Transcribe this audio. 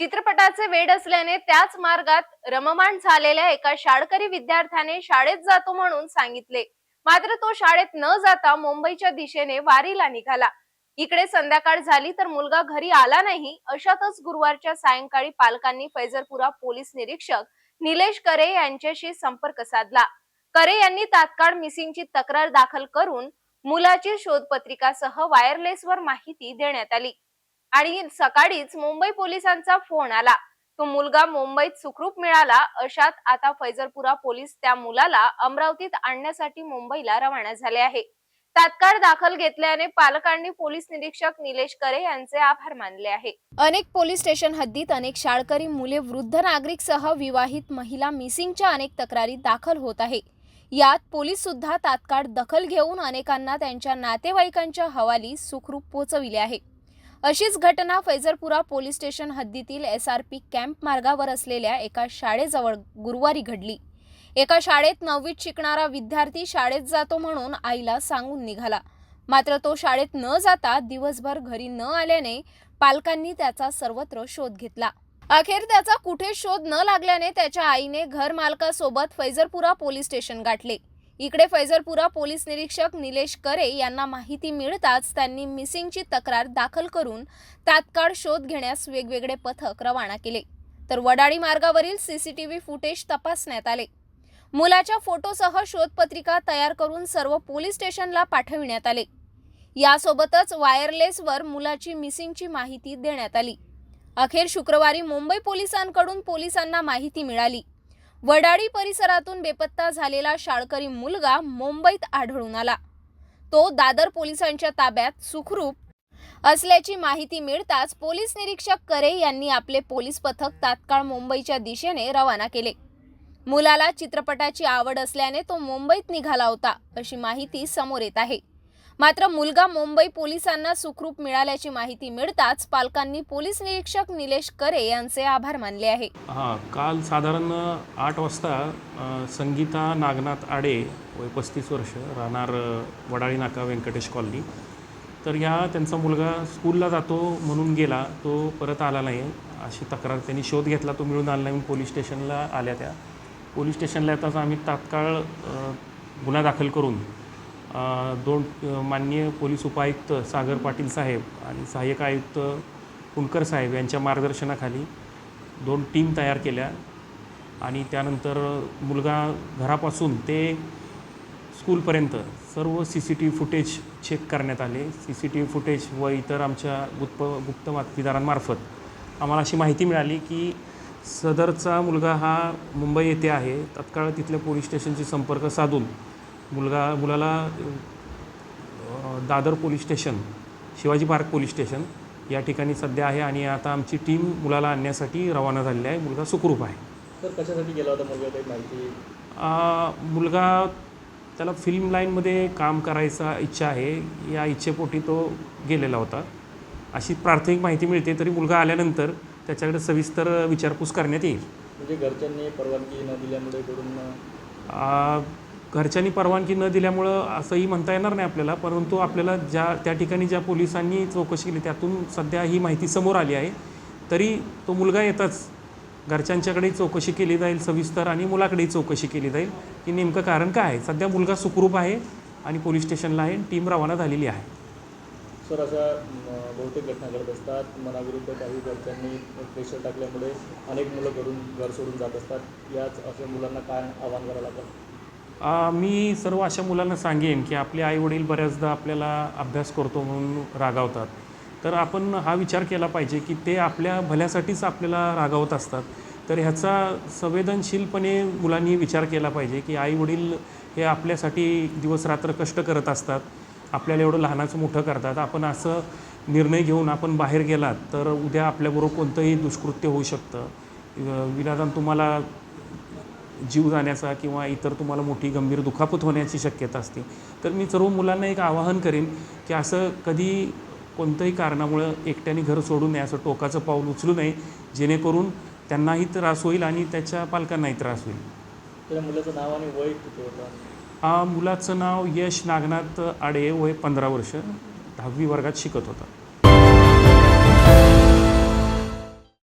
चित्रपटाचे वेड असल्याने त्याच मार्गात रममाण झालेल्या एका शाळकरी विद्यार्थ्याने शाळेत जातो म्हणून सांगितले. मात्र तो शाळेत न जाता मुंबईच्या दिशेने वारीला निघाला. इकडे संध्याकाळ झाली तर मुलगा घरी आला नाही. अशातच गुरुवारच्या सायंकाळी पालकांनी फैजरपुरा पोलीस निरीक्षक निलेश करे यांच्याशी संपर्क साधला. करे यांनी तात्काळ मिसिंगची तक्रार दाखल करून मुलाची शोधपत्रिकासह वायरलेसवर माहिती देण्यात आली. आणि सकाळीच मुंबई पोलिसांचा फोन आला. तो मुलगा मुंबईत सुखरूप मिळाला अशात आता फैजरपुरा पोलीस त्या मुलाला अमरावतीत आणण्यासाठी मुंबईला रवाना झाले आहे. तात्काळ दाखल घेतल्याने पालकांनी पोलीस निरीक्षक निलेश करे यांचे आभार मानले आहे. अनेक पोलीस स्टेशन हद्दीत अनेक शाळकरी मुले वृद्ध नागरिक सह विवाहित महिला मिसिंगच्या अनेक तक्रारी दाखल होत आहे. यात पोलीस सुद्धा तात्काळ दखल घेऊन अनेकांना त्यांच्या नातेवाईकांच्या हवाली सुखरूप पोहोचविले आहे. अशीच घटना फैजरपुरा पोलीस स्टेशन हद्दीतील एस आर पी कॅम्प मार्गावर असलेल्या एका शाळेजवळ गुरुवारी घडली. एका शाळेत नववीत शिकणारा विद्यार्थी शाळेत जातो म्हणून आईला सांगून निघाला. मात्र तो शाळेत न जाता दिवसभर घरी न आल्याने पालकांनी त्याचा सर्वत्र शोध घेतला. अखेर त्याचा कुठे शोध न लागल्याने त्याच्या आईने घर मालकासोबत फैजरपुरा पोलीस स्टेशन गाठले. इकडे फैजरपुरा पोलीस निरीक्षक निलेश करे यांना माहिती मिळताच त्यांनी मिसिंगची तक्रार दाखल करून तात्काळ शोध घेण्यास वेगवेगळे पथक रवाना केले. तर वडाळी मार्गावरील सीसीटीव्ही फुटेज तपासण्यात आले. मुलाच्या फोटोसह शोधपत्रिका तयार करून सर्व पोलीस स्टेशनला पाठविण्यात आले. यासोबतच वायरलेसवर मुलाची मिसिंगची माहिती देण्यात आली. अखेर शुक्रवारी मुंबई पोलिसांकडून पोलिसांना माहिती मिळाली. वडाळी परिसरातून बेपत्ता झालेला शाळकरी मुलगा मुंबईत आढळून आला. तो दादर पोलिसांच्या ताब्यात सुखरूप असल्याची माहिती मिळताच पोलीस निरीक्षक करे यांनी आपले पोलीस पथक तात्काळ मुंबईच्या दिशेने रवाना केले. मुलाला चित्रपटाची आवड असल्याने तो मुंबईत निघाला होता अशी माहिती समोर येत आहे. मात्र मुलगा मुंबई पोलिसांना सुखरूप मिळाल्याची माहिती मिळताच पालकांनी पोलीस निरीक्षक निलेश करे यांचे आभार मानले आहे. हां काल साधारण आठ वाजता संगीता नागनाथ आडे वय पस्तीस वर्ष राहणार वडाळी नाका व्यंकटेश कॉलनी. तर या त्यांचा मुलगा स्कूलला जातो म्हणून गेला तो परत आला नाही. अशी तक्रार त्यांनी शोध घेतला तो मिळून आला नाही पोलीस स्टेशनला आल्या त्या. पोलीस स्टेशनला येताच आम्ही तात्काळ गुन्हा दाखल करून दोन माननीय पोलीस उपायुक्त सागर पाटील साहेब आणि सहाय्यक आयुक्त कुणकर साहेब यांच्या मार्गदर्शनाखाली दोन टीम तयार केल्या. आणि त्यानंतर मुलगा घरापासून ते स्कूलपर्यंत सर्व C C T V footage check करण्यात आले. C C T V footage व इतर आमच्या गुप्त गुप्त बातमीदारांमार्फत आम्हाला अशी माहिती मिळाली की सदरचा मुलगा हा मुंबई येथे आहे. तत्काळ तिथल्या पोलीस स्टेशनशी संपर्क साधून मुलगा मुलाला Dadar police station Shivaji park police station या ठिकाणी सध्या आहे आणि आता आमची टीम मुलाला आणण्यासाठी रवाना झालेली आहे. मुलगा सुखरूप आहे. तर कशासाठी गेला होता मुलगा? काही माहिती? मुलगा त्याला फिल्म लाईनमध्ये काम करायचा इच्छा आहे. या इच्छेपोटी तो गेलेला होता. अशी प्राथमिक माहिती मिळते तरी मुलगा आल्यानंतर त्याच्याकडे सविस्तर विचारपूस करण्यात येईल. म्हणजे घरच्यांनी परवानगी न दिल्यामुळे घरच्यांनी परवानगी न दिल्यामुळं असंही म्हणता येणार नाही आपल्याला परंतु आपल्याला ज्या त्या ठिकाणी ज्या पोलिसांनी चौकशी केली त्यातून सध्या ही माहिती समोर आली आहे. तरी तो मुलगा येताच घरच्यांच्याकडेही चौकशी केली जाईल सविस्तर आणि मुलाकडेही चौकशी केली जाईल की नेमकं कारण काय आहे? सध्या मुलगा सुखरूप आहे आणि पोलीस स्टेशनला आहे टीम रवाना झालेली आहे. सर अशा बहुतेक घटना घडत असतात. मनाविरुद्ध काही घरच्यांनी प्रेशर टाकल्यामुळे अनेक मुलं घरून घर सोडून जात असतात. याच अशा मुलांना काय आव्हान करायला लागतं मी सर्व अशा मुलांना सांगेन की आपले आईवडील बऱ्याचदा आपल्याला अभ्यास करतो म्हणून रागावतात. तर आपण हा विचार केला पाहिजे की ते आपल्या भल्यासाठीच आपल्याला रागावत असतात. तर ह्याचा संवेदनशीलपणे मुलांनी विचार केला पाहिजे की आईवडील हे आपल्यासाठी दिवसरात्र कष्ट करत असतात. आपल्याला एवढं लहानाचं मोठं करतात. आपण असं निर्णय घेऊन आपण बाहेर गेलात तर उद्या आपल्याबरोबर कोणतंही दुष्कृत्य होऊ शकतं. विनादान तुम्हाला जीव जाण्याचा किंवा इतर तुम्हाला मोठी गंभीर दुखापत होण्याची शक्यता असते. तर मी सर्व मुलांना एक आवाहन करेन की असं कधी कोणत्याही कारणामुळं एकट्याने घर सोडू नये असं टोकाचं पाऊल उचलू नये जेणेकरून त्यांनाही त्रास होईल आणि त्याच्या पालकांनाही त्रास होईल. त्या मुलाचं नाव आणि वय किती होतं मुलाचं नाव यश नागनाथ आडे वय पंधरा वर्ष दहावी वर्गात शिकत होता.